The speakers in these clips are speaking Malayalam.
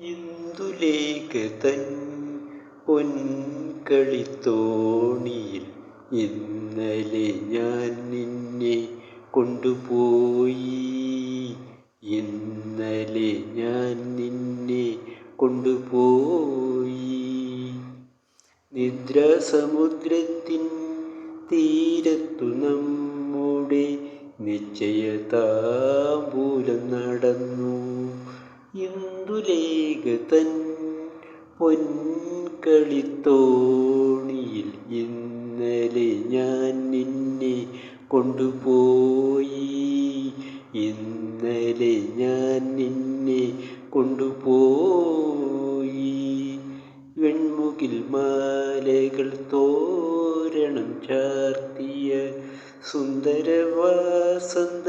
ഇന്ദുലേഖ തൻ പൊൻകളിത്തോണിയിൽ ഇന്നലെ ഞാൻ നിന്നെ കൊണ്ടുപോയി. ഇന്നലെ ഞാൻ നിന്നെ കൊണ്ടുപോയി. നിദ്രാസമുദ്രത്തിൻ തീരത്തു നമ്മുടെ നിശ്ചയതാമ്പൂലം നടന്നു. ഇന്ദുലേഖ തൻ പൊൻകളിത്തോണിയിൽ ഇന്നലെ ഞാൻ നിന്നെ കൊണ്ടുപോയി. ഇന്നലെ ഞാൻ നിന്നെ കൊണ്ടുപോയി. വെൺമുകിൽ മാലകൾ തോരണം ചാർത്തിയ സുന്ദരവാസന്ത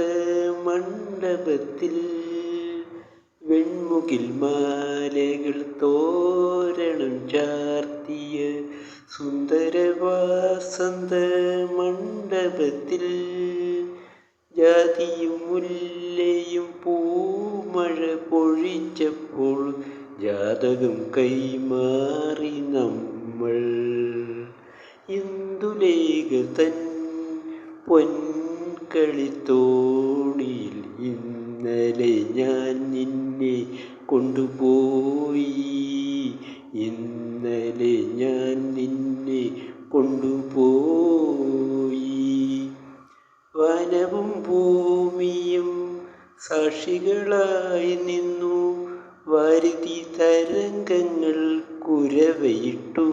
മണ്ഡപത്തിൽ വെൺമുകിൽ മാലകൾ തോരണം ചാർത്തിയ സുന്ദരവാസന്ത മണ്ഡപത്തിൽ ജാതിയും മുല്ലയും പൂമഴ പൊഴിച്ചപ്പോൾ ജാതകം കൈമാറി നമ്മൾ. ഇന്ദുലേഖ തൻ പൊൻകളിത്തോണിയിൽ ഇന്നലെ ഞാൻ കൊണ്ടുപോയി. ഇന്നലെ ഞാൻ നിന്നെ കൊണ്ടുപോയി. വനവും ഭൂമിയും സാക്ഷികളായി നിന്നു. വരുതി തരംഗങ്ങൾ കുരവയിട്ടു.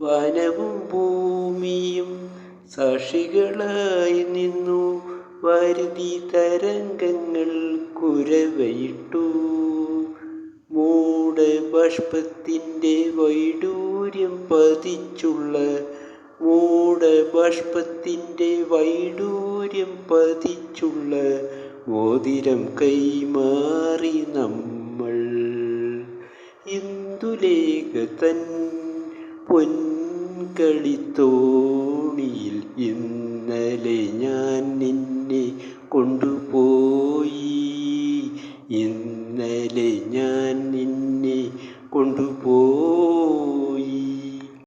വനവും ഭൂമിയും സാക്ഷികളായി നിന്നു. വരുതി തരംഗങ്ങൾ കുരവയിട്ടു. മൂടബാഷ്പത്തിന്റെ വൈഡൂര്യം പതിച്ചുള്ള. മൂടബാഷ്പത്തിന്റെ വൈഡൂര്യം പതിച്ചുള്ള മോതിരം കൈമാറി നമ്മൾ. ഇന്ദുലേഖ തൻ പൊൻകളിത്തോണിയിൽ ഇന്നലെ ഞാൻ നിന്നെ കൊണ്ടുപോയി. ഇന്നലെ ഞാൻ നിന്നെ കൊണ്ടുപോയി.